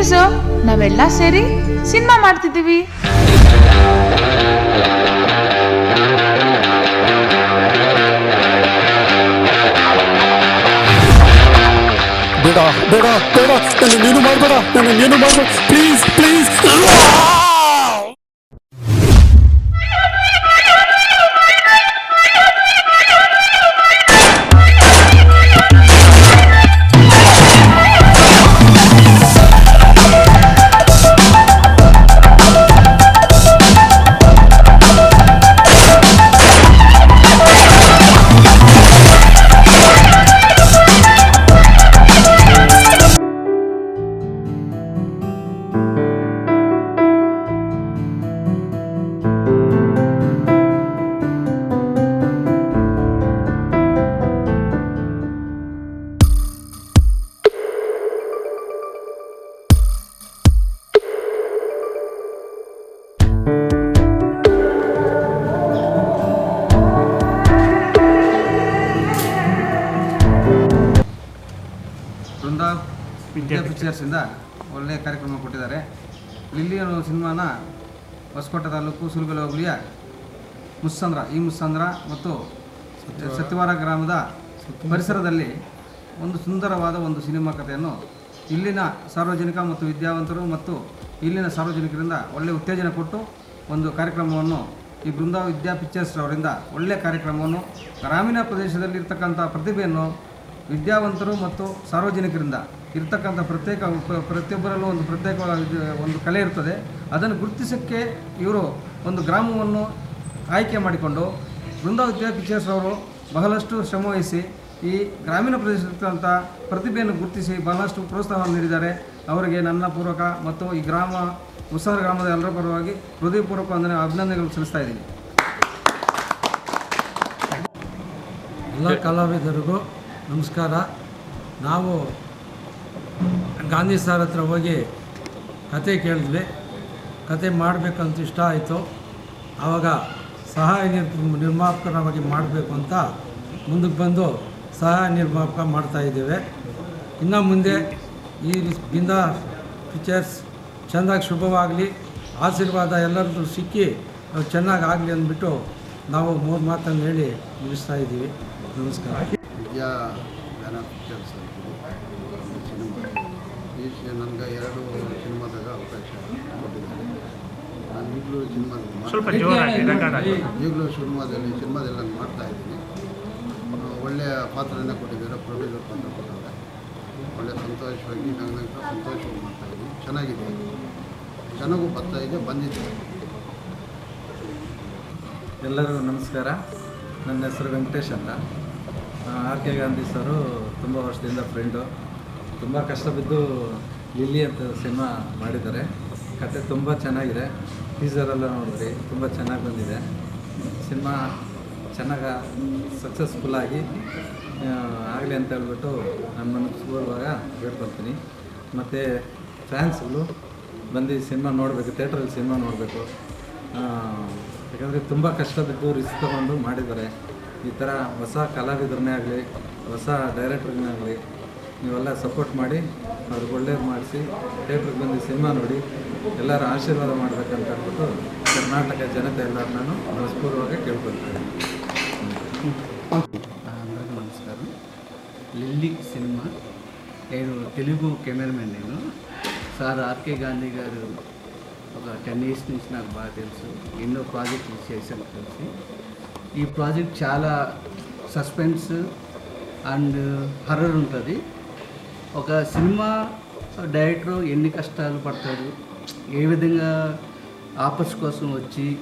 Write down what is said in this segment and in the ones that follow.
ಎಲ್ಲ ಸೇರಿ ಸಿನಿಮಾ ಮಾಡ್ತಿದ್ದೀವಿ ಬೇಡ ಬೇಡ ಬೇಡ ನೀನು ಮಾಡಬೇಡ ನನ್ನ ನೀನು ಮಾಡಬೇಡ ಪ್ಲೀಸ್ ಪ್ಲೀಸ್ ವಿದ್ಯಾ ಪಿಕ್ಚರ್ಸಿಂದ ಒಳ್ಳೆಯ ಕಾರ್ಯಕ್ರಮ ಕೊಟ್ಟಿದ್ದಾರೆ. ಲಿಲ್ಲಿ ಅನ್ನೋ ಸಿನಿಮಾನ ಹೊಸಕೋಟೆ ತಾಲೂಕು ಸುಲ್ಬೆಲೆ ಹೋಬಳಿಯ ಮುಸ್ಸಂದ್ರ ಈ ಮುಸ್ಸಂದ್ರ ಮತ್ತು ಸತ್ಯವಾರ. ಗ್ರಾಮದ ಪರಿಸರದಲ್ಲಿ ಒಂದು ಸುಂದರವಾದ ಒಂದು ಸಿನಿಮಾ ಕಥೆಯನ್ನು ಇಲ್ಲಿನ ಸಾರ್ವಜನಿಕ ಮತ್ತು ವಿದ್ಯಾವಂತರು ಮತ್ತು ಇಲ್ಲಿನ ಸಾರ್ವಜನಿಕರಿಂದ ಒಳ್ಳೆಯ ಉತ್ತೇಜನ ಕೊಟ್ಟು ಒಂದು ಕಾರ್ಯಕ್ರಮವನ್ನು ಈ ಬೃಂದಾವ ವಿದ್ಯಾ ಪಿಕ್ಚರ್ಸ್ ಅವರಿಂದ ಒಳ್ಳೆಯ ಕಾರ್ಯಕ್ರಮವನ್ನು ಗ್ರಾಮೀಣ ಪ್ರದೇಶದಲ್ಲಿರ್ತಕ್ಕಂಥ ಪ್ರತಿಭೆಯನ್ನು ವಿದ್ಯಾವಂತರು ಮತ್ತು ಸಾರ್ವಜನಿಕರಿಂದ ಇರ್ತಕ್ಕಂಥ ಪ್ರತ್ಯೇಕ ಪ್ರತಿಯೊಬ್ಬರಲ್ಲೂ ಒಂದು ಪ್ರತ್ಯೇಕವಾದ ಒಂದು ಕಲೆ ಇರ್ತದೆ. ಅದನ್ನು ಗುರುತಿಸೋಕ್ಕೆ ಇವರು ಒಂದು ಗ್ರಾಮವನ್ನು ಆಯ್ಕೆ ಮಾಡಿಕೊಂಡು ಬೃಂದ ವಿದ್ಯಾ ಪಿಕ್ಚರ್ಸ್ ಅವರು ಬಹಳಷ್ಟು ಶ್ರಮವಹಿಸಿ ಈ ಗ್ರಾಮೀಣ ಪ್ರದೇಶದಂಥ ಪ್ರತಿಭೆಯನ್ನು ಗುರುತಿಸಿ ಬಹಳಷ್ಟು ಪ್ರೋತ್ಸಾಹ ನೀಡಿದ್ದಾರೆ. ಅವರಿಗೆ ನನ್ನ ಪೂರ್ವಕ ಮತ್ತು ಈ ಗ್ರಾಮ ಉತ್ಸವ ಗ್ರಾಮದ ಎಲ್ಲರ ಪರವಾಗಿ ಹೃದಯಪೂರ್ವಕ ಅಂದರೆ ಅಭಿನಂದನೆಗಳು ಸಲ್ಲಿಸ್ತಾ ಇದ್ದೀನಿ. ಎಲ್ಲ ಕಲಾವಿದರಿಗೂ ನಮಸ್ಕಾರ. ನಾವು ಗಾಂಧಿ ಸರ್ ಹತ್ರ ಹೋಗಿ ಕತೆ ಕೇಳಿದ್ವಿ. ಕತೆ ಮಾಡಬೇಕಂತ ಇಷ್ಟ ಆಯಿತು. ಆವಾಗ ಸಹಾಯ ನಿರ್ ನಿರ್ಮಾಪಕರಾಗಿ ಮಾಡಬೇಕು ಅಂತ ಮುಂದಕ್ಕೆ ಬಂದು ಸಹಾಯ ನಿರ್ಮಾಪಕ ಮಾಡ್ತಾಯಿದ್ದೇವೆ ಇನ್ನು ಮುಂದೆ ಈ ಬಿಂದ ಪಿಕ್ಚರ್ಸ್ ಚೆಂದಾಗಿ ಶುಭವಾಗಲಿ. ಆಶೀರ್ವಾದ ಎಲ್ಲರದ್ದು ಸಿಕ್ಕಿ ಚೆನ್ನಾಗಿ ಆಗಲಿ ಅಂದ್ಬಿಟ್ಟು ನಾವು ಮೂರು ಮಾತನ್ನು ಹೇಳಿ ಮುಗಿಸ್ತಾ ಇದ್ದೀವಿ. ನಮಸ್ಕಾರ. ವಿದ್ಯಾ ಗಾನ ಪಿಕ್ಚರ್ಸ್ ಅಂತಿದೆ ಒಂದು ಸಿನಿಮಾ. ಈ ನನಗೆ ಎರಡು ಸಿನಿಮಾದಾಗ ಅವಕಾಶ ಕೊಟ್ಟಿದ್ದಾರೆ. ನಾನು ಈಗಲೂ ಸಿನಿಮಾ ಸ್ವಲ್ಪ ಜೋರಾಗಿ ರೆಕಾರ್ಡ್ ಆಗಿ ಈಗಲೂ ಸಿನಿಮಾದಲ್ಲಿ ಸಿನಿಮಾದಲ್ಲಿ ನಾನು ಮಾಡ್ತಾ ಇದ್ದೀನಿ. ಒಳ್ಳೆಯ ಪಾತ್ರನೇ ಕೊಟ್ಟಿದ್ದಾರೆ ಪ್ರೊಡ್ಯೂಸರ್ ಪಾತ್ರ ಕೊಟ್ಟಿದ್ದಾರೆ. ಒಳ್ಳೆಯ ಸಂತೋಷವಾಗಿ ನನಗೆ ನಂಗೆ ಸಂತೋಷವಾಗಿ ಮಾಡ್ತಾ ಇದ್ದೀನಿ. ಚೆನ್ನಾಗಿದೆ. ಚೆನ್ನಾಗೂ ಬರ್ತಾ ಇದೆ ಬಂದಿದೆ. ಎಲ್ಲರಿಗೂ ನಮಸ್ಕಾರ. ನನ್ನ ಹೆಸರು ವೆಂಕಟೇಶ್ ಅಂತ. ಆರ್ ಕೆ ಗಾಂಧಿ ಸರು ತುಂಬ ವರ್ಷದಿಂದ ಫ್ರೆಂಡು ತುಂಬ ಕಷ್ಟ ಬಿದ್ದು ಲಿಲ್ಲಿ ಅಂತ ಸಿನಿಮಾ ಮಾಡಿದ್ದಾರೆ. ಕತೆ ತುಂಬ ಚೆನ್ನಾಗಿದೆ. ಟೀಸರೆಲ್ಲ ನೋಡಿದ್ರಿ, ತುಂಬ ಚೆನ್ನಾಗಿ ಬಂದಿದೆ. ಸಿನಿಮಾ ಚೆನ್ನಾಗಿ ಸಕ್ಸಸ್ಫುಲ್ಲಾಗಿ ಆಗಲಿ ಅಂತ ಹೇಳ್ಬಿಟ್ಟು ನನ್ನ ಮನಸ್ಪೂರ್ವಕ ಬೇಡ್ಕೊಳ್ತೀನಿ ಮತ್ತು ಫ್ಯಾನ್ಸ್ಗಳು ಬಂದು ಸಿನಿಮಾ ನೋಡಬೇಕು ಥಿಯೇಟ್ರಲ್ಲಿ ಸಿನಿಮಾ ನೋಡಬೇಕು. ಯಾಕಂದರೆ ತುಂಬ ಕಷ್ಟ ಬಿದ್ದು ರಿಸ್ಕ್ ತಗೊಂಡು ಮಾಡಿದ್ದಾರೆ. ಈ ಥರ ಹೊಸ ಕಲಾವಿದರನ್ನೇ ಆಗಲಿ ಹೊಸ ಡೈರೆಕ್ಟ್ರನ್ನೇ ಆಗಲಿ ನೀವೆಲ್ಲ ಸಪೋರ್ಟ್ ಮಾಡಿ ಅವ್ರಿಗೆ ಒಳ್ಳೇದು ಮಾಡಿಸಿ ಥಿಯೇಟ್ರಿಗೆ ಬಂದು ಸಿನಿಮಾ ನೋಡಿ ಎಲ್ಲರ ಆಶೀರ್ವಾದ ಮಾಡಬೇಕಂತ ಹೇಳ್ಬಿಟ್ಟು ಕರ್ನಾಟಕ ಜನತೆ ಎಲ್ಲರೂ ನಾನು ಮನಸ್ಪೂರ್ವಕ ಕೇಳ್ಕೊಳ್ತೀನಿ అందరికీ నమస్కారం లిల్లీ సినిమా నేను తెలుగు కెమెరామెన్ నేను సార్ ఆర్కే గాంధీ గారు ఒక టెన్ ఇయర్స్ నుంచి నాకు బాగా తెలుసు ఎన్నో ప్రాజెక్టులు చేశాను కలిసి ఈ ప్రాజెక్ట్ చాలా సస్పెన్స్ అండ్ హర్రర్ ఉంటుంది. ఒక సినిమా డైరెక్టర్ ఎన్ని కష్టాలు పడతాడు ఏ విధంగా ఆఫర్స్ కోసం వచ్చి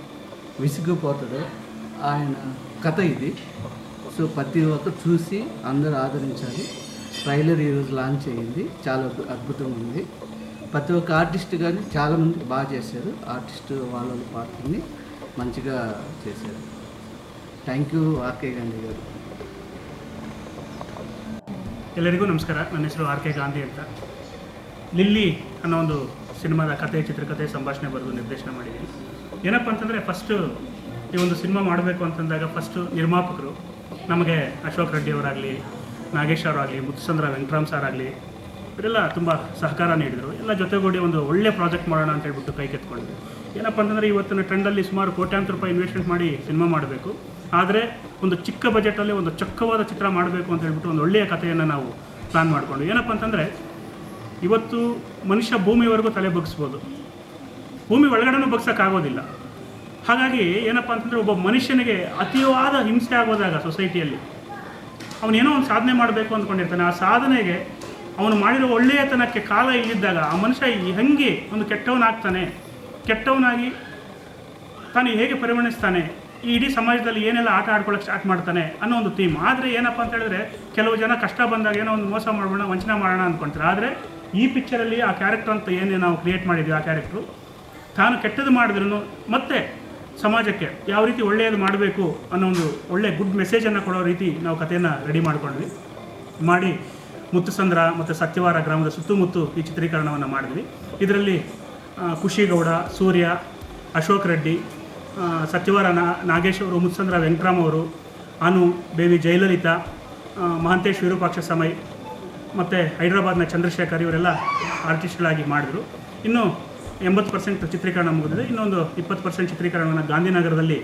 విసిగిపోతాడో ఆయన కథ ఇది. సో ప్రతి ఒక్కరు చూసి అందరూ ఆదరించాలి. ట్రైలర్ ఈరోజు లాంచ్ అయ్యింది. చాలా అద్భుతంగా ఉంది. ప్రతి ఒక్క ఆర్టిస్ట్ కానీ చాలామంది బాగా చేశారు. ఆర్టిస్ట్ వాళ్ళ వాళ్ళ పాత్రని మంచిగా చేశారు. Thank you R K Gandhi ಅವರು. ಎಲ್ಲರಿಗೂ ನಮಸ್ಕಾರ. ನನ್ನ ಹೆಸರು ಆರ್ ಕೆ ಗಾಂಧಿ ಅಂತ. ಲಿಲ್ಲಿ ಅನ್ನೋ ಒಂದು ಸಿನಿಮಾದ ಕತೆ ಚಿತ್ರಕಥೆ ಸಂಭಾಷಣೆ ಬರೆದು ನಿರ್ದೇಶನ ಮಾಡಿದ್ದೀನಿ. ಏನಪ್ಪ ಅಂತಂದರೆ ಫಸ್ಟು ಈ ಒಂದು ಸಿನಿಮಾ ಮಾಡಬೇಕು ಅಂತಂದಾಗ ಫಸ್ಟು ನಿರ್ಮಾಪಕರು, ನಮಗೆ ಅಶೋಕ್ ರೆಡ್ಡಿ ಅವರಾಗಲಿ, ನಾಗೇಶ್ ಅವರಾಗಲಿ ಮುತ್ಸಂದ್ರ ವೆಂಕಟರಾಮ್ ಸರ್ ಆಗಲಿ, ಇವರೆಲ್ಲ ತುಂಬ ಸಹಕಾರ ನೀಡಿದರು. ಎಲ್ಲ ಜೊತೆಗೂಡಿ ಒಂದು ಒಳ್ಳೆಯ ಪ್ರಾಜೆಕ್ಟ್ ಮಾಡೋಣ ಅಂತ ಹೇಳ್ಬಿಟ್ಟು ಕೈ ಕೆತ್ಕೊಂಡಿದ್ದೆ ಏನಪ್ಪ ಅಂತಂದರೆ ಇವತ್ತಿನ ಟ್ರೆಂಡಲ್ಲಿ ಸುಮಾರು ಕೋಟ್ಯಾಂತರ ರೂಪಾಯಿ ಇನ್ವೆಸ್ಟ್ಮೆಂಟ್ ಮಾಡಿ ಸಿನಿಮಾ ಮಾಡಬೇಕು. ಆದರೆ ಒಂದು ಚಿಕ್ಕ ಬಜೆಟಲ್ಲಿ ಒಂದು ಚೊಕ್ಕವಾದ ಚಿತ್ರ ಮಾಡಬೇಕು ಅಂತ ಹೇಳ್ಬಿಟ್ಟು ಒಂದು ಒಳ್ಳೆಯ ಕಥೆಯನ್ನು ನಾವು ಪ್ಲಾನ್ ಮಾಡಿಕೊಂಡು. ಏನಪ್ಪ ಅಂತಂದರೆ ಇವತ್ತು ಮನುಷ್ಯ ಭೂಮಿವರೆಗೂ ತಲೆ ಬಗ್ಸ್ಬೋದು. ಭೂಮಿ ಒಳಗಡೆನೂ ಬಗ್ಸೋಕ್ಕಾಗೋದಿಲ್ಲ ಹಾಗಾಗಿ ಏನಪ್ಪ ಅಂತಂದರೆ ಒಬ್ಬ ಮನುಷ್ಯನಿಗೆ ಅತಿಯವಾದ ಹಿಂಸೆ ಆಗೋದಾಗ ಸೊಸೈಟಿಯಲ್ಲಿ ಅವನೇನೋ ಒಂದು ಸಾಧನೆ ಮಾಡಬೇಕು ಅಂದ್ಕೊಂಡಿರ್ತಾನೆ. ಆ ಸಾಧನೆಗೆ ಅವನು ಮಾಡಿರೋ ಒಳ್ಳೆಯತನಕ್ಕೆ ಕಾಲ ಇಲ್ಲಿದ್ದಾಗ ಆ ಮನುಷ್ಯ ಹೆಂಗೆ ಒಂದು ಕೆಟ್ಟವನಾಗ್ತಾನೆ. ಕೆಟ್ಟವನಾಗಿ ತಾನು ಹೇಗೆ ಪರಿಗಣಿಸ್ತಾನೆ ಈ ಇಡೀ ಸಮಾಜದಲ್ಲಿ ಏನೆಲ್ಲ ಆಟ ಆಡ್ಕೊಳಕ್ಕೆ ಸ್ಟಾರ್ಟ್ ಮಾಡ್ತಾನೆ ಅನ್ನೋ ಒಂದು ಥೀಮ್ ಆದರೆ ಏನಪ್ಪ ಅಂತ ಹೇಳಿದ್ರೆ, ಕೆಲವು ಜನ ಕಷ್ಟ ಬಂದಾಗ ಏನೋ ಒಂದು ಮೋಸ ಮಾಡೋಣ ವಂಚನೆ ಮಾಡೋಣ ಅಂದ್ಕೊಂತಾರೆ ಆದರೆ ಈ ಪಿಕ್ಚರಲ್ಲಿ ಆ ಕ್ಯಾರೆಕ್ಟರ್ ಅಂತ ಏನೇ ನಾವು ಕ್ರಿಯೇಟ್ ಮಾಡಿದ್ವಿ ಆ ಕ್ಯಾರೆಕ್ಟ್ರು ತಾನು ಕೆಟ್ಟದ್ದು ಮಾಡಿದ್ರೂ ಮತ್ತೆ ಸಮಾಜಕ್ಕೆ ಯಾವ ರೀತಿ ಒಳ್ಳೆಯದು ಮಾಡಬೇಕು ಅನ್ನೋ ಒಂದು ಒಳ್ಳೆಯ ಗುಡ್ ಮೆಸೇಜನ್ನು ಕೊಡೋ ರೀತಿ ನಾವು ಕಥೆಯನ್ನು ರೆಡಿ ಮಾಡಿಕೊಂಡ್ವಿ. ಮಾಡಿ ಮುತ್ತುಸಂದ್ರ ಮತ್ತು ಸತ್ಯವಾರ ಗ್ರಾಮದ ಸುತ್ತಮುತ್ತ ಈ ಚಿತ್ರೀಕರಣವನ್ನು ಮಾಡಿದ್ವಿ. ಇದರಲ್ಲಿ ಖುಷಿಗೌಡ ಸೂರ್ಯ, ಅಶೋಕ್ ರೆಡ್ಡಿ ಸಚಿವರ ನಾಗೇಶ್ ಅವರು, ಮುತ್ಸಂದ್ರ ವೆಂಕಟರಾಮ್ ಅವರು, ಅನು, ಬೇವಿ ಜಯಲಲಿತಾ ಮಹಾಂತೇಶ್ ವಿರೂಪಾಕ್ಷ ಸಮಯ್, ಮತ್ತು ಹೈದ್ರಾಬಾದ್ನ ಚಂದ್ರಶೇಖರ್ ಇವರೆಲ್ಲ ಆರ್ಟಿಸ್ಟ್ಗಳಾಗಿ ಮಾಡಿದರು. ಇನ್ನು ಎಂಬತ್ತು ಪರ್ಸೆಂಟ್ ಚಿತ್ರೀಕರಣ ಮುಗಿದಿದೆ. ಇನ್ನೊಂದು ಇಪ್ಪತ್ತು ಪರ್ಸೆಂಟ್ ಚಿತ್ರೀಕರಣವನ್ನು ಗಾಂಧಿನಗರದಲ್ಲಿ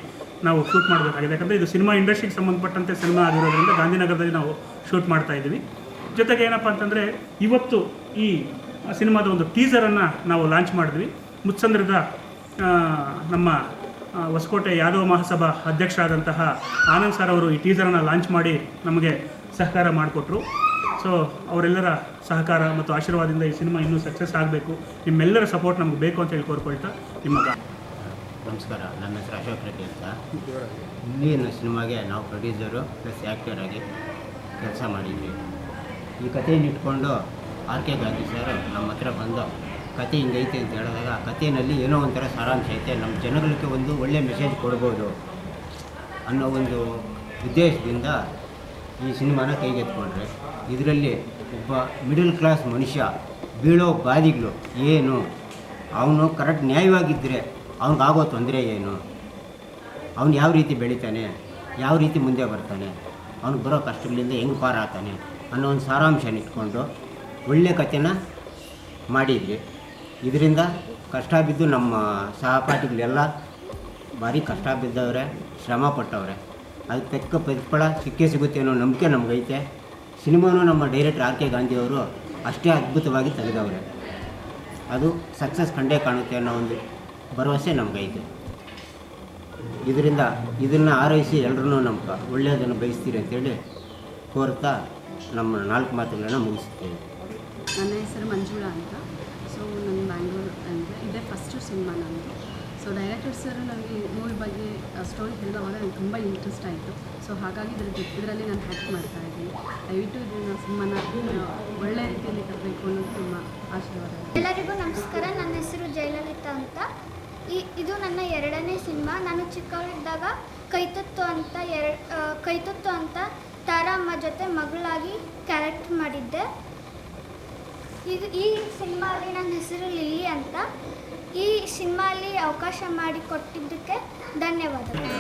ನಾವು ಶೂಟ್ ಮಾಡಬೇಕಾಗಿದೆ. ಯಾಕಂದರೆ ಇದು ಸಿನಿಮಾ ಇಂಡಸ್ಟ್ರಿಗೆ ಸಂಬಂಧಪಟ್ಟಂತೆ ಸಿನಿಮಾ ಆಗಿರೋದ್ರಿಂದ ಗಾಂಧಿನಗರದಲ್ಲಿ ನಾವು ಶೂಟ್ ಮಾಡ್ತಾ ಇದ್ದೀವಿ. ಜೊತೆಗೆ ಏನಪ್ಪ ಅಂತಂದರೆ ಇವತ್ತು ಈ ಸಿನಿಮಾದ ಒಂದು ಟೀಸರನ್ನು ನಾವು ಲಾಂಚ್ ಮಾಡಿದ್ವಿ. ಮುತ್ಸಂದ್ರದ ನಮ್ಮ ಹೊಸಕೋಟೆ ಯಾದವ ಮಹಾಸಭಾ ಅಧ್ಯಕ್ಷರಾದಂತಹ ಆನಂದ್ ಸರ್ ಅವರು ಈ ಟೀಸರನ್ನು ಲಾಂಚ್ ಮಾಡಿ ನಮಗೆ ಸಹಕಾರ ಮಾಡಿಕೊಟ್ರು. ಸೊ ಅವರೆಲ್ಲರ ಸಹಕಾರ ಮತ್ತು ಆಶೀರ್ವಾದದಿಂದ ಈ ಸಿನಿಮಾ ಇನ್ನೂ ಸಕ್ಸಸ್ ಆಗಬೇಕು. ನಿಮ್ಮೆಲ್ಲರ ಸಪೋರ್ಟ್ ನಮಗೆ ಬೇಕು ಅಂತ ಹೇಳಿ ಕೋರ್ಕೊಳ್ತಾ ನಿಮ್ಮ ನಮಸ್ಕಾರ, ನನ್ನ ಹೆಸರು ಅಶೋಕ್ ರೆಡ್ಡಿ ಅಂತ. ಇಂದಿನ ಸಿನಿಮಾಗೆ ನಾವು ಪ್ರೊಡ್ಯೂಸರು ಪ್ಲಸ್ ಆ್ಯಕ್ಟರ್ ಆಗಿ ಕೆಲಸ ಮಾಡಿದ್ವಿ. ಈ ಕಥೆಯನ್ನು ಇಟ್ಕೊಂಡು ಆರ್ ಕೆ ಗಾಂಧಿ ಸರ್ ನಮ್ಮ ಹತ್ರ ಬಂದು ಕತೆ ಹಿಂಗೈತೆ ಅಂತ ಹೇಳಿದಾಗ ಆ ಕಥೆಯಲ್ಲಿ ಏನೋ ಒಂಥರ ಸಾರಾಂಶ ಐತೆ. ನಮ್ಮ ಜನಗಳಿಗೆ ಒಂದು ಒಳ್ಳೆಯ ಮೆಸೇಜ್ ಕೊಡ್ಬೋದು ಅನ್ನೋ ಒಂದು ಉದ್ದೇಶದಿಂದ ಈ ಸಿನಿಮಾನ ಕೈಗೆತ್ಕೊಂಡ್ರೆ ಇದರಲ್ಲಿ ಒಬ್ಬ ಮಿಡಲ್ ಕ್ಲಾಸ್ ಮನುಷ್ಯ ಬೀಳೋ ಬಾದಿಗಳು ಏನು? ಅವನು ಕರೆಕ್ಟ್ ನ್ಯಾಯವಾಗಿದ್ದರೆ ಅವನಿಗಾಗೋ ತೊಂದರೆ ಏನು? ಅವನು ಯಾವ ರೀತಿ ಬೆಳಿತಾನೆ? ಯಾವ ರೀತಿ ಮುಂದೆ ಬರ್ತಾನೆ? ಅವ್ನಿಗೆ ಬರೋ ಕಷ್ಟಗಳಿಂದ ಹೆಂಗೆ ಪಾರಾಗ್ತಾನೆ ಅನ್ನೋ ಒಂದು ಸಾರಾಂಶನ ಇಟ್ಕೊಂಡು ಒಳ್ಳೆ ಕಥೆನ ಮಾಡಿದ್ವಿ. ಇದರಿಂದ ಕಷ್ಟ ಬಿದ್ದು ನಮ್ಮ ಸಹಪಾಠಿಗಳೆಲ್ಲ ಭಾರಿ ಕಷ್ಟ ಬಿದ್ದವ್ರೆ, ಶ್ರಮ ಪಟ್ಟವ್ರೆ. ಅದಕ್ಕೆ ತಕ್ಕ ಪ್ರತಿಫಲ ಸಿಕ್ಕೇ ಸಿಗುತ್ತೆ ಅನ್ನೋ ನಂಬಿಕೆ ನಮಗೈತೆ. ಸಿನಿಮಾನು ನಮ್ಮ ಡೈರೆಕ್ಟರ್ ಆರ್ ಕೆ ಗಾಂಧಿಯವರು ಅಷ್ಟೇ ಅದ್ಭುತವಾಗಿ ತೆಗೆದವ್ರೆ. ಅದು ಸಕ್ಸಸ್ ಕಂಡೇ ಕಾಣುತ್ತೆ ಅನ್ನೋ ಒಂದು ಭರವಸೆ ನಮಗೈತೆ. ಇದರಿಂದ ಇದನ್ನು ಆರೈಸಿ ಎಲ್ಲರೂ ನಮ್ಗೆ ಒಳ್ಳೆಯದನ್ನು ಬಯಸ್ತೀರಿ ಅಂತೇಳಿ ಕೋರ್ತಾ ನಮ್ಮ ನಾಲ್ಕು ಮಾತುಗಳನ್ನು ಮುಗಿಸುತ್ತೇವೆ. ನನ್ನ ಹೆಸರು ಮಂಜುಳಾ ಅಂತ. ಸೊ ನನ್ನ ಬ್ಯಾಂಗ್ಳೂರು ಅಂದರೆ ಇದೇ ಫಸ್ಟು ಸಿನಿಮಾ ನನಗೆ ಸೊ ಡೈರೆಕ್ಟರ್ ಸರ್ ನನಗೆ ಮೂವಿ ಬಗ್ಗೆ ಸ್ಟೋರಿ ಹೇಳಿದವಾಗ ನನಗೆ ತುಂಬ ಇಂಟ್ರೆಸ್ಟ್ ಆಯಿತು. ಸೊ ಹಾಗಾಗಿ ಇದ್ರ ಇದರಲ್ಲಿ ನಾನು ಹ್ಯಾಕ್ ಮಾಡ್ತಾ ಇದ್ದೀನಿ. ದಯವಿಟ್ಟು ಇದನ್ನು ಸಿನಿಮಾನ ಒಳ್ಳೆ ರೀತಿಯಲ್ಲಿ ತರಬೇಕು ಅನ್ನೋದು ತುಂಬ ಆಶೀರ್ವಾದ. ಎಲ್ಲರಿಗೂ ನಮಸ್ಕಾರ. ನನ್ನ ಹೆಸರು ಜಯಲಲಿತಾ ಅಂತ. ಈ, ಇದು ನನ್ನ ಎರಡನೇ ಸಿನಿಮಾ ನಾನು ಚಿಕ್ಕವಳಿದ್ದಾಗ ಕೈತತ್ತು ಅಂತ ಎರಡು ಕೈತತ್ತು ಅಂತ ತಾರಮ್ಮ ಜೊತೆ ಮಗಳಾಗಿ ಕ್ಯಾರೆಕ್ಟ್ ಮಾಡಿದ್ದೆ. ಇದು ಈ ಸಿನಿಮಾಲಿ ನನ್ನ ಹೆಸರು ಲಿಲಿ ಅಂತ. ಈ ಸಿನಿಮಾಲಿ ಅವಕಾಶ ಮಾಡಿಕೊಟ್ಟಿದ್ದಕ್ಕೆ ಧನ್ಯವಾದಗಳು.